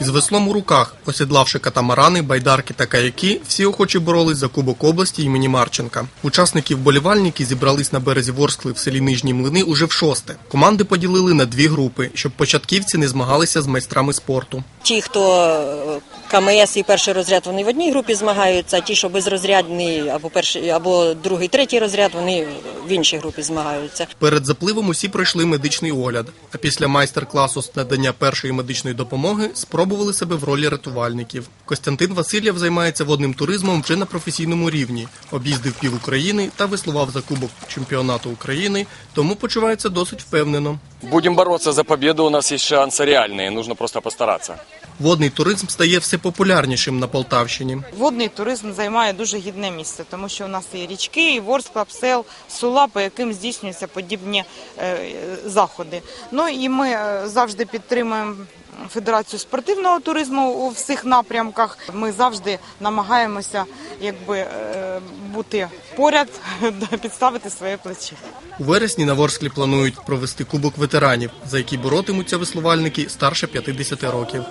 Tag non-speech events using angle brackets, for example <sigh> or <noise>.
Із веслом у руках, осідлавши катамарани, байдарки та каяки, всі охочі боролись за Кубок області імені Марченка. Учасники вболівальники зібрались на березі Ворскли в селі Нижні Млини уже в шосте. Команди поділили на дві групи, щоб початківці не змагалися з майстрами спорту. Ті, хто е, КМС і перший розряд, вони в одній групі змагаються, а ті, що безрозрядний або перший, або другий, третій розряд, вони в іншій групі змагаються. Перед запливом усі пройшли медичний огляд, а після майстер-класу з надання першої медичної допомоги спробували себе в ролі рятувальників. Костянтин Васильєв займається водним туризмом вже на професійному рівні, об'їздив пів України та веслував за кубок чемпіонату України, тому почувається досить впевнено. Будем бороться за победу, у нас есть шансы реальные, нужно просто постараться. Водний туризм стає все популярнішим на Полтавщині. Водний туризм займає дуже гідне місце, тому що у нас є річки, і Ворскла, Псел, Сула, по яким здійснюються подібні е, заходи. Ну і ми е, завжди підтримуємо Федерацію спортивного туризму у всіх напрямках. Ми завжди намагаємося якби, е, бути поряд, <laughs> підставити своє плече. У вересні на Ворсклі планують провести кубок ветеранів, за який боротимуться веслувальники старше 50 років.